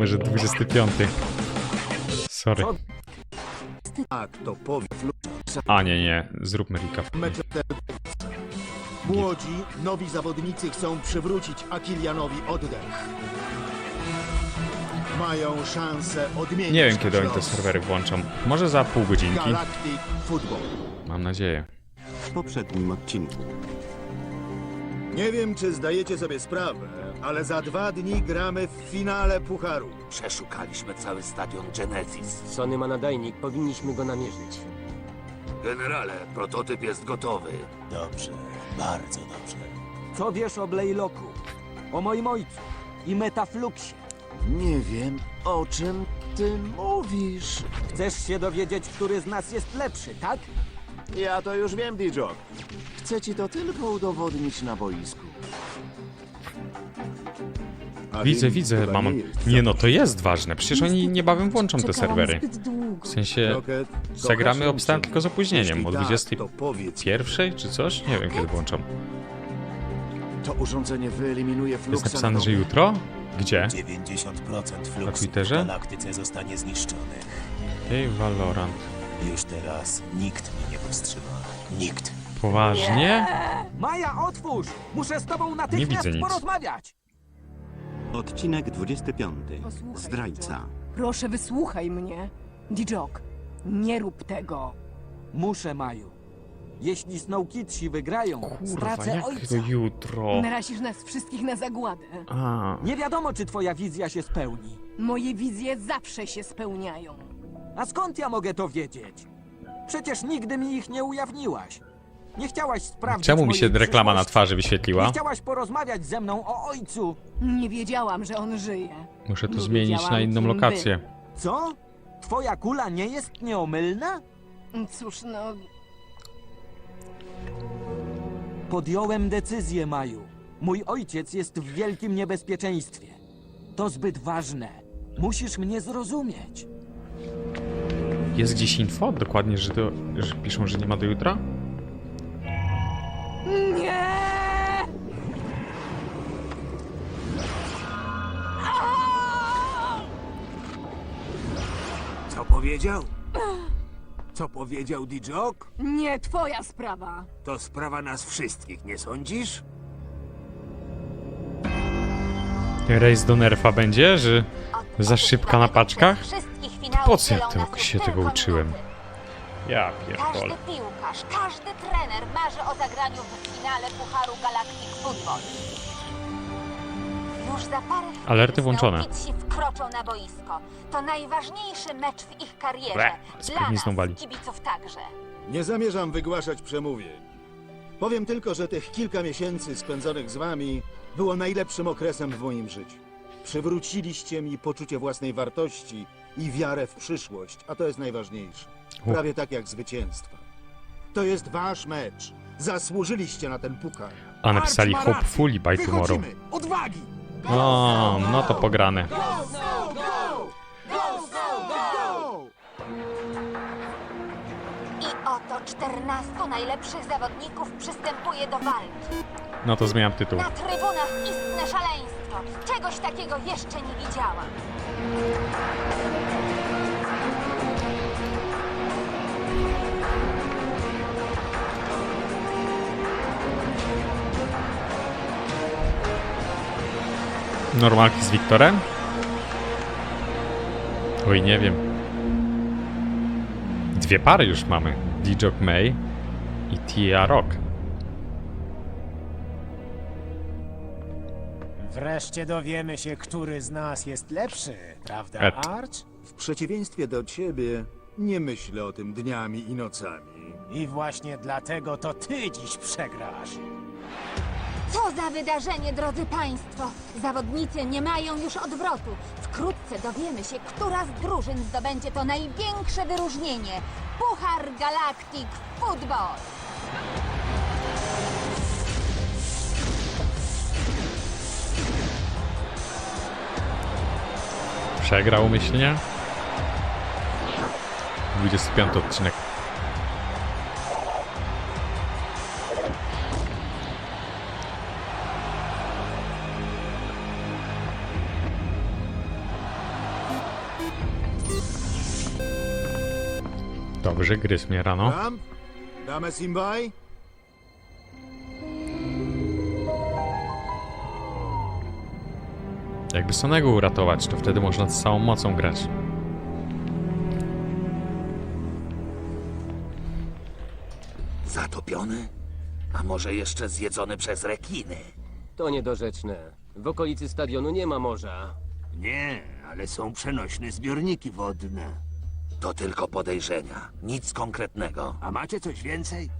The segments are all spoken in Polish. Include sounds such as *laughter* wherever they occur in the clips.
Może 25. Sorry. Tak, to powie A nie, nie. Zróbmy recap. Młodzi, nowi zawodnicy chcą przywrócić Akilianowi oddech. Mają szansę odmienić Nie wiem kiedy oni te serwery włączą. Może za pół godzinki. Galactic Football. Mam nadzieję. w poprzednim odcinku. Nie wiem, czy zdajecie sobie sprawę, ale za dwa dni gramy w finale Pucharu. Przeszukaliśmy cały stadion Genesis. Sony ma nadajnik, powinniśmy go namierzyć. Generale, prototyp jest gotowy. Dobrze, bardzo dobrze. Co wiesz o Blaylocku? O moim ojcu i Metafluxie? Nie wiem, o czym ty mówisz. Chcesz się dowiedzieć, który z nas jest lepszy, tak? Ja to już wiem, Dijok. Chcę ci to tylko udowodnić na boisku. Widzę, widzę, mamo. nie no, to jest ważne. Przecież oni niebawem włączą te serwery. W sensie zagramy obstałem tylko z opóźnieniem. O tak, 21 to powiedz, czy coś? Nie wiem kiedy włączą. To urządzenie wyeliminuje Jest napisane, na że jutro? Gdzie? 90% Na fluxu w Twitterze? galaktyce zostanie zniszczonych. Ej, Valorant. Już teraz nikt mnie nie powstrzyma. Nikt. Poważnie? Maja, otwórz! Muszę z tobą natychmiast widzę nic. porozmawiać! Odcinek 25. Posłuchaj, Zdrajca. Proszę, wysłuchaj mnie. Dijok, nie rób tego. Muszę, Maju. Jeśli Snow Kidsi wygrają, Kurwa, stracę jak ojca. to jutro? Narazisz nas wszystkich na zagładę. A, Nie wiadomo, czy twoja wizja się spełni. Moje wizje zawsze się spełniają. A skąd ja mogę to wiedzieć? Przecież nigdy mi ich nie ujawniłaś. Nie chciałaś sprawdzić czemu mi się mojej reklama na przyszłości. twarzy Nie wyświetliła? chciałaś porozmawiać ze mną o ojcu. Nie wiedziałam, że on żyje. Muszę to Nie zmienić na wiedziałam, inną kim lokację. Co? Twoja kula nie jest nieomylna? Cóż, no, Podjąłem decyzję, Maju. Mój ojciec jest w wielkim niebezpieczeństwie. To zbyt ważne. Musisz mnie zrozumieć. Jest gdzieś info? Dokładnie, że, to, że piszą, że nie ma do jutra? Nie! Co powiedział? Co powiedział Dijok? Nie twoja sprawa. To sprawa nas wszystkich, nie sądzisz? Rejs do nerfa będzie, że za szybka na paczkach? Wszystkich Po co ja tego się tego uczyłem? Ja Każdy pierdolę. piłkarz, każdy trener marzy o zagraniu w finale Pucharu Galactic Football. Już za parę chwil Alerty włączone. Wkroczą na boisko. To najważniejszy mecz w ich karierze. Ble, Dla wali. nas, kibiców także. Nie zamierzam wygłaszać przemówień. Powiem tylko, że tych kilka miesięcy spędzonych z wami było najlepszym okresem w moim życiu. Przywróciliście mi poczucie własnej wartości i wiarę w przyszłość, a to jest najważniejsze. Prawie tak jak zwycięstwa. To jest wasz mecz. Zasłużyliście na ten puchar. A napisali Arch ma hopefully by tomorrow. Wychodzimy! Odwagi! O, no to pograne. I oto 14 najlepszych zawodników przystępuje do walki. No to zmieniam tytuł. Na trybunach istne szaleństwo. Czegoś takiego jeszcze nie widziałam. Normalki z Wiktorem? Oj, nie wiem. Dwie pary już mamy. Dijok May i Tia Rock. Wreszcie dowiemy się, który z nas jest lepszy, prawda, Et. Arch? W przeciwieństwie do ciebie, nie myślę o tym dniami i nocami. I właśnie dlatego to ty dziś przegrasz. Co za wydarzenie, drodzy Państwo! Zawodnicy nie mają już odwrotu. Wkrótce dowiemy się, która z drużyn zdobędzie to największe wyróżnienie Puchar Galactic Football. Przegrał myślnie. 25 odcinek. Dobrze, gryz mnie rano. Tam? Damy Simbaj? Jakby Sonego uratować, to wtedy można z całą mocą grać. Zatopiony? A może jeszcze zjedzony przez rekiny? To niedorzeczne. W okolicy stadionu nie ma morza. Nie, ale są przenośne zbiorniki wodne. To tylko podejrzenia, nic konkretnego. A macie coś więcej?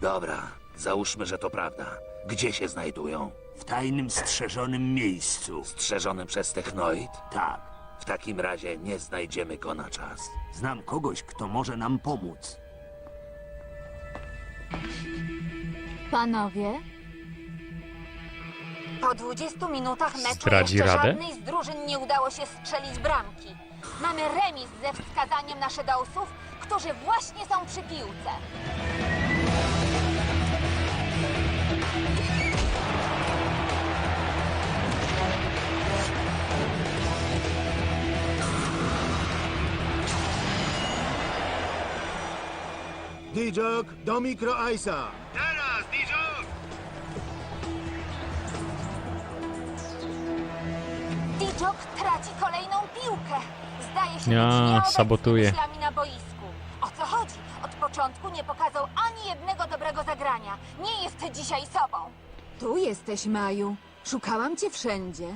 Dobra, załóżmy, że to prawda. Gdzie się znajdują? W tajnym, strzeżonym miejscu. Strzeżonym przez Technoid? Tak. W takim razie nie znajdziemy go na czas. Znam kogoś, kto może nam pomóc. Panowie? Po 20 minutach meczu Zdradzi jeszcze radę? żadnej z drużyn nie udało się strzelić bramki. Mamy remis ze wskazaniem na Shadowsów, którzy właśnie są przy piłce. Dijok do Micro Ice'a. Teraz, Dijok traci kolejną piłkę. Zdaje się Ja, być nieobecny sabotuje. myślami na boisku. O co chodzi? Od początku nie pokazał ani jednego dobrego zagrania. Nie jest dzisiaj sobą. Tu jesteś, Maju. Szukałam cię wszędzie.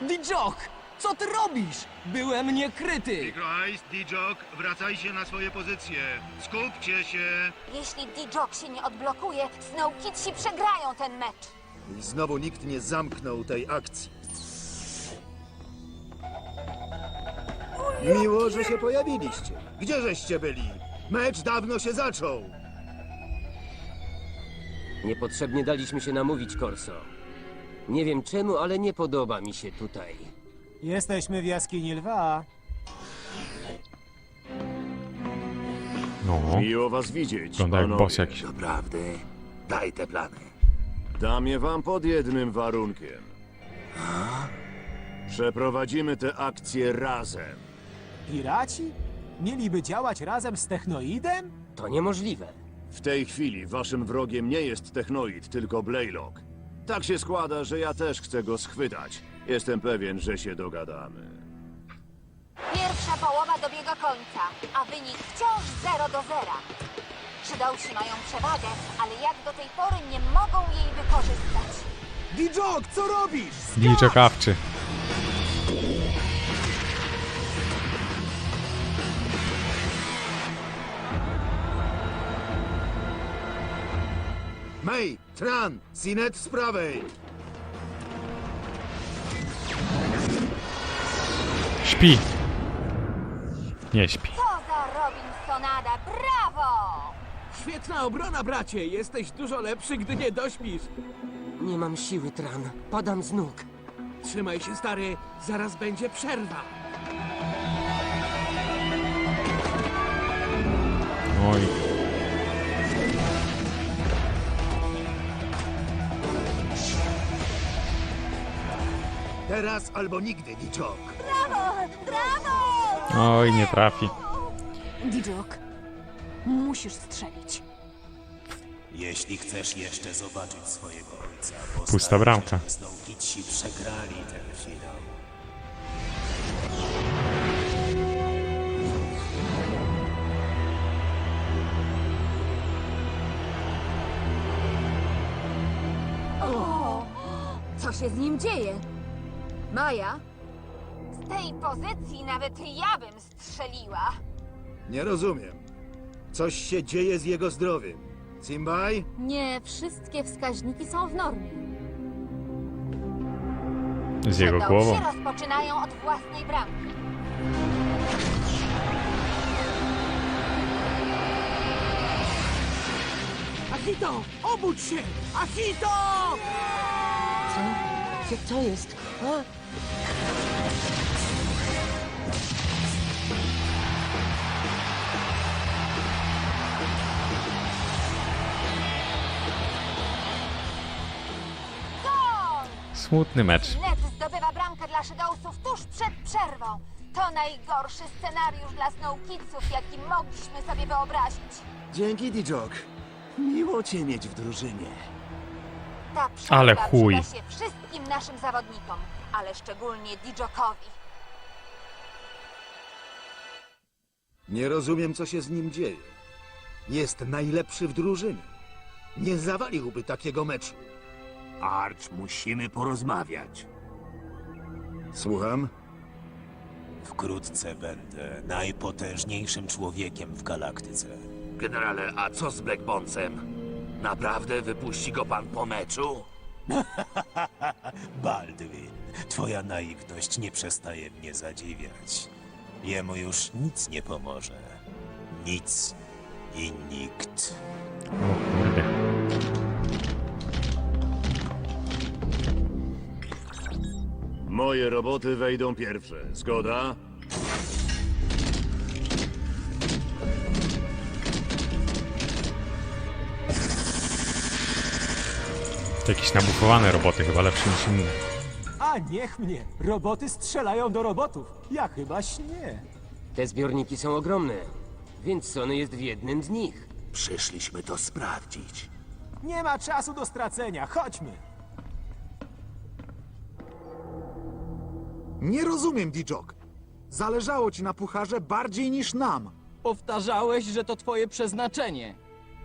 Dijok! Co ty robisz? Byłem niekryty! Ice, Dijok, wracajcie na swoje pozycje. Skupcie się. Jeśli Dijok się nie odblokuje, Snow Kidsi przegrają ten mecz. I znowu nikt nie zamknął tej akcji. Miło, że się pojawiliście. Gdzie żeście byli? Mecz dawno się zaczął. Niepotrzebnie daliśmy się namówić, Corso. Nie wiem czemu, ale nie podoba mi się tutaj. Jesteśmy w jaskini lwa. No, Miło was widzieć, wygląda jak panowie. boss jakiś. Doprawdy, daj te plany. Dam je wam pod jednym warunkiem. Przeprowadzimy tę akcję razem. Piraci? Mieliby działać razem z Technoidem? To niemożliwe. W tej chwili waszym wrogiem nie jest Technoid, tylko Blaylock. Tak się składa, że ja też chcę go schwytać. Jestem pewien, że się dogadamy. Pierwsza połowa dobiega końca, a wynik wciąż 0 do 0. Shadowsi mają przewagę, ale jak do tej pory nie mogą jej wykorzystać. Dijok, co robisz? Dijok May, Tran, Sinet z prawej. Śpi. Nie śpi. Co za Robinsonada, brawo! Świetna obrona, bracie! Jesteś dużo lepszy, gdy nie dośpisz. Nie mam siły, Tran. Padam z nóg. Trzymaj się, stary, zaraz będzie przerwa. Oj. Teraz albo nigdy, Dijok. Brawo! Brawo! Oj, nie trafi. Dijok, musisz strzelić. Jeśli chcesz jeszcze zobaczyć swojego ojca, Pusta bramka. Snow Kitsi przegrali ten finał. Co się z nim dzieje? Maja? Z tej pozycji nawet ja bym strzeliła. Nie rozumiem. Coś się dzieje z jego zdrowiem. Simbaj? Nie wszystkie wskaźniki są w normie. Z jego Shadowsi głową. rozpoczynają od własnej bramki. Achito! Obudź się! Achito! Co? Co, co jest? A? Gol! Smutny mecz. Net zdobywa bramkę dla flaszy dołsów tuż przed przerwą. To najgorszy scenariusz dla Snow Kidsów, jaki mogliśmy sobie wyobrazić. Dzięki, Dijok. Miło cię mieć w drużynie. Ta przerwa Ale chuj. przyda się wszystkim naszym zawodnikom, ale szczególnie Dijokowi. Nie rozumiem, co się z nim dzieje. Jest najlepszy w drużynie. Nie zawaliłby takiego meczu. Arch, musimy porozmawiać. Słucham? Wkrótce będę najpotężniejszym człowiekiem w galaktyce. Generale, a co z Black Bonesem? Naprawdę wypuści go pan po meczu? *laughs* Baldwin, twoja naiwność nie przestaje mnie zadziwiać. Jemu już nic nie pomoże. Nic i nikt. O kurde. Moje roboty wejdą pierwsze. Zgoda? To jakieś nabufowane roboty chyba lepsze niż inne. A niech mnie! Roboty strzelają do robotów. Ja chyba śnię. Te zbiorniki są ogromne, więc Sony jest w jednym z nich. Przyszliśmy to sprawdzić. Nie ma czasu do stracenia. Chodźmy. Nie rozumiem, Dijok. Zależało ci na pucharze bardziej niż nam. Powtarzałeś, że to twoje przeznaczenie.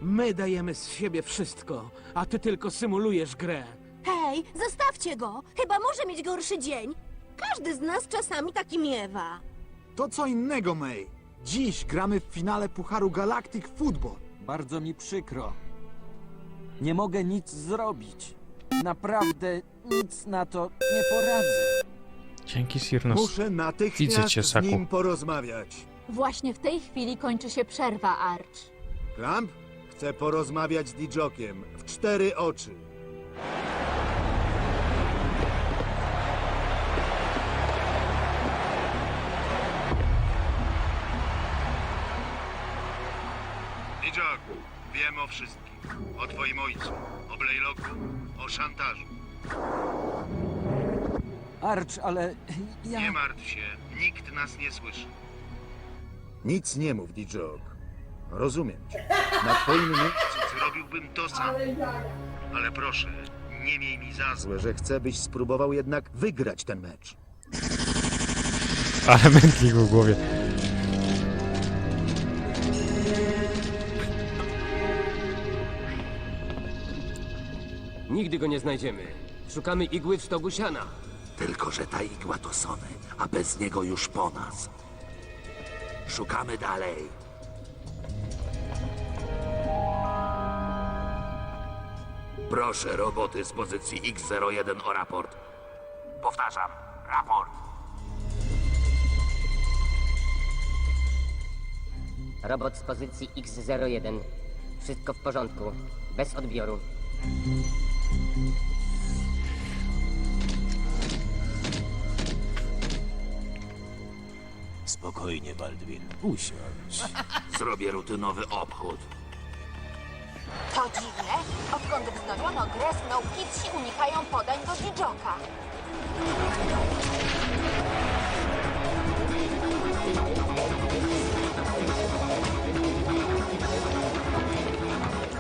My dajemy z siebie wszystko, a ty tylko symulujesz grę. Hej, zostawcie go! Chyba może mieć gorszy dzień. Każdy z nas czasami taki miewa. To co innego, May. Dziś gramy w finale Pucharu Galactic Football. Bardzo mi przykro. Nie mogę nic zrobić. Naprawdę nic na to nie poradzę. Dzięki Sirnos. Muszę Widzę natychmiast cię, z Saku. nim porozmawiać. Właśnie w tej chwili kończy się przerwa, Arch. Klamp, chcę porozmawiać z Dijokiem w cztery oczy. Dijok, wiem o wszystkim. O twoim ojcu, o Blaylocku, o szantażu. Arch, ale ja... Nie martw się, nikt nas nie słyszy. Nic nie mów, Dijok. Rozumiem cię. Na twoim miejscu Zrobiłbym to samo. Ale proszę, nie miej mi za złe. złe, że chcę, byś spróbował jednak wygrać ten mecz. Ale mętlik w głowie. Nigdy go nie znajdziemy. Szukamy igły w stogu siana. Tylko, że ta igła to Sony, a bez niego już po nas. Szukamy dalej. Proszę roboty z pozycji X01 o raport. Powtarzam, raport. Robot z pozycji X01. Wszystko w porządku. Bez odbioru. Spokojnie, Baldwin. Usiądź. Zrobię rutynowy obchód. To dziwne. Odkąd wznowiono grę, Snow Kidsi unikają podań do Dijoka.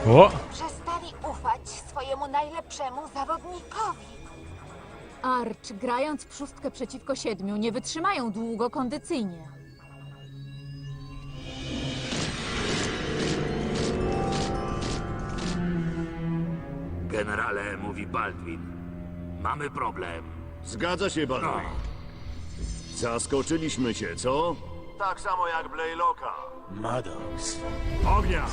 O! Przestali ufać swojemu najlepszemu zawodnikowi. Arch, grając w szóstkę przeciwko siedmiu, nie wytrzymają długo kondycyjnie. Generale, mówi Baldwin. Mamy problem. Zgadza się, Baldwin. Zaskoczyliśmy cię, co? Tak samo jak Blaylocka. Maddox. Ognia!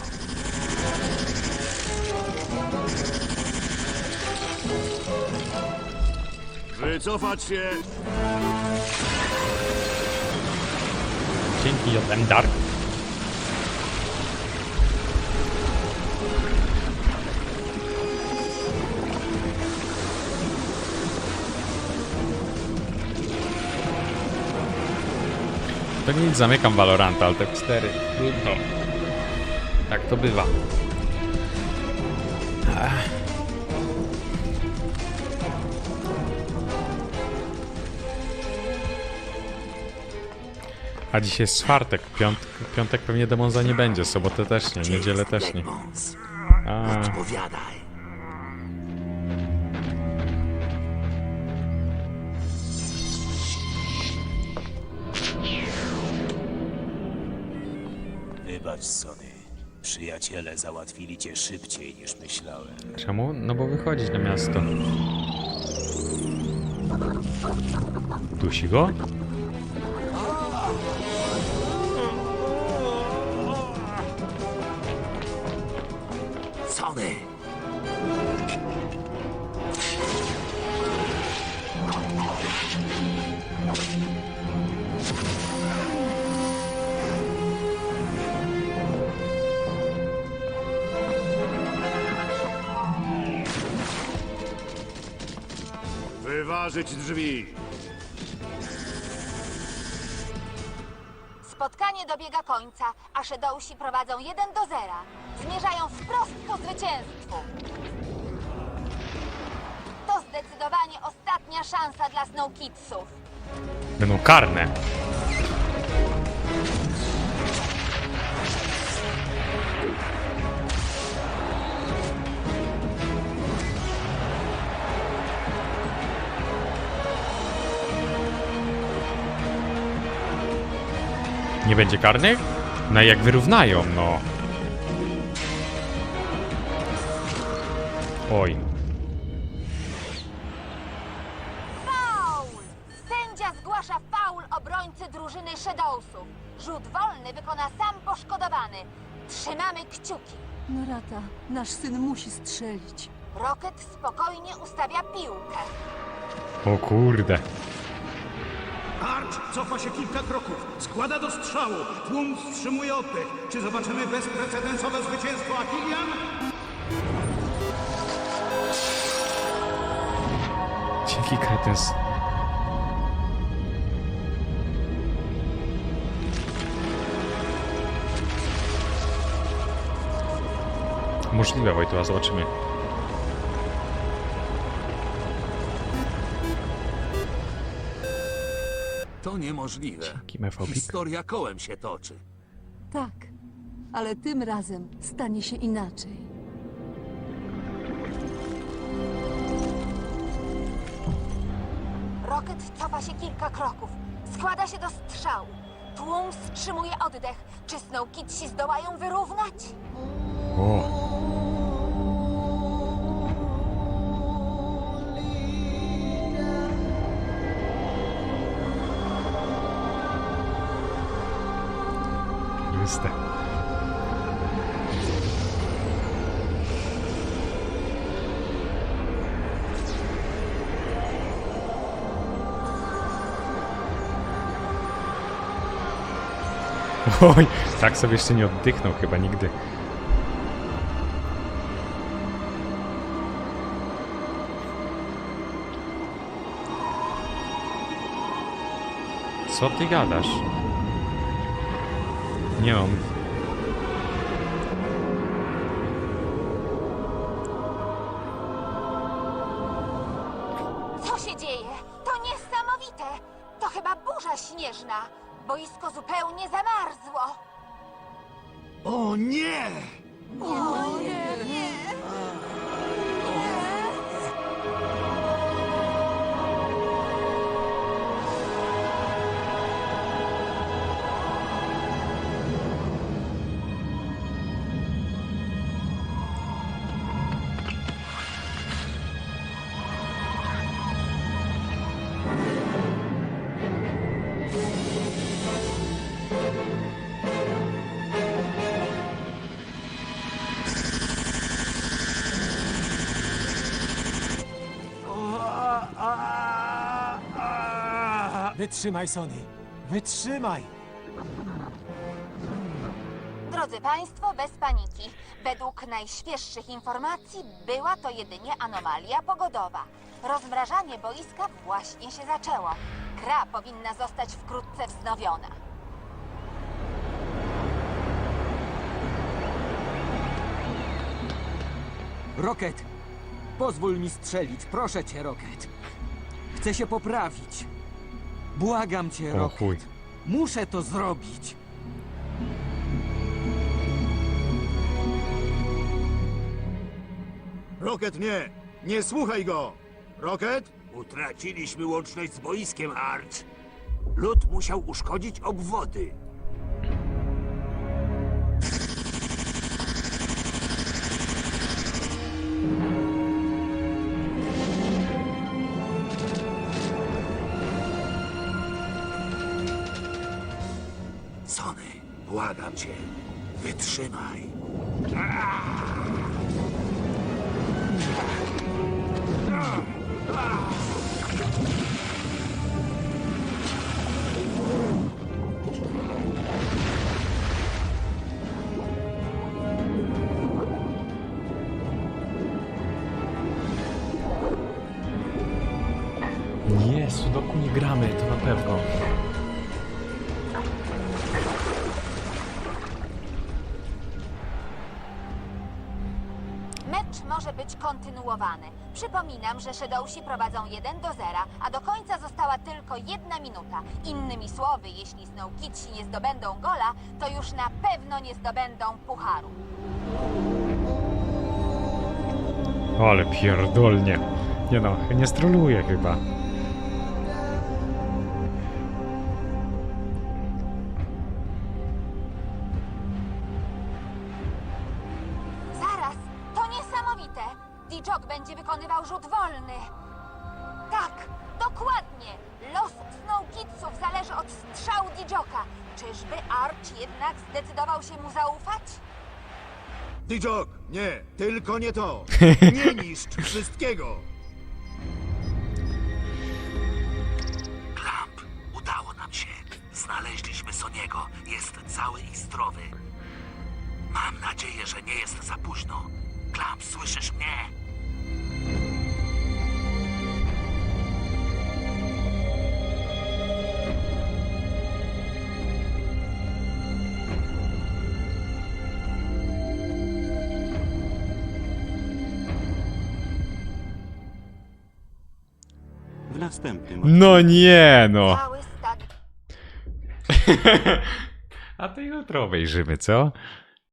Wycofać się! Dzięki JM Dark. to nic, zamykam Valoranta, ale tak 4. Trudno. Tak to bywa. A dzisiaj jest czwartek, piątek, piątek pewnie demonza nie będzie, sobotę też nie, niedzielę też nie. A. Odpowiadaj. Wybacz, Sony. Przyjaciele załatwili cię szybciej niż myślałem. czemu? No bo wychodzić na miasto. Dusi go? Sony! Wyważyć drzwi. Spotkanie dobiega końca, a Shadowsi prowadzą 1 do 0. Zmierzają wprost ku zwycięstwu. To zdecydowanie ostatnia szansa dla Snow Kidsów. Będą karne. Nie będzie karnych? No jak wyrównają, no. Oj. Faul! Sędzia zgłasza faul obrońcy drużyny Shadowsów. Rzut wolny wykona sam poszkodowany. Trzymamy kciuki. Norata, nasz syn musi strzelić. Rocket spokojnie ustawia piłkę. O kurde. Arch cofa się kilka kroków. Składa do strzału. Tłum wstrzymuje oddech. Czy zobaczymy bezprecedensowe zwycięstwo Akilian? Dzięki kretens. Możliwe, Wojtuła, zobaczymy. To niemożliwe. Dzięki, Mefobik. Historia kołem się toczy. Tak, ale tym razem stanie się inaczej. Rocket cofa się kilka kroków. Składa się do strzału. Tłum wstrzymuje oddech. Czy Snow Kidsi zdołają wyrównać? O. Oj, tak sobie jeszcze nie oddychnął chyba nigdy. Co ty gadasz? Nie on. Wytrzymaj, Sony. Wytrzymaj! Drodzy Państwo, bez paniki. Według najświeższych informacji była to jedynie anomalia pogodowa. Rozmrażanie boiska właśnie się zaczęło. Gra powinna zostać wkrótce wznowiona. Rocket, pozwól mi strzelić, proszę cię, Rocket. Chcę się poprawić. Błagam cię, O chuj. Muszę to zrobić. Rocket nie! Nie słuchaj go! Rocket? Utraciliśmy łączność z boiskiem, Arch. Lud musiał uszkodzić obwody. Błagam cię, wytrzymaj. Nie, być kontynuowany. Przypominam, że Shadowsi prowadzą 1 do 0, a do końca została tylko jedna minuta. Innymi słowy, jeśli Snow Kidsi nie zdobędą gola, to już na pewno nie zdobędą pucharu. Ale pierdolnie. Nie no, nie stroluję chyba. Nie niszcz wszystkiego! Klamp, udało nam się. Znaleźliśmy Soniego. Jest cały i zdrowy. Mam nadzieję, że nie jest za późno. Klamp, słyszysz mnie? Następnym No nie no. Cały *laughs* A to jutro obejrzymy, co?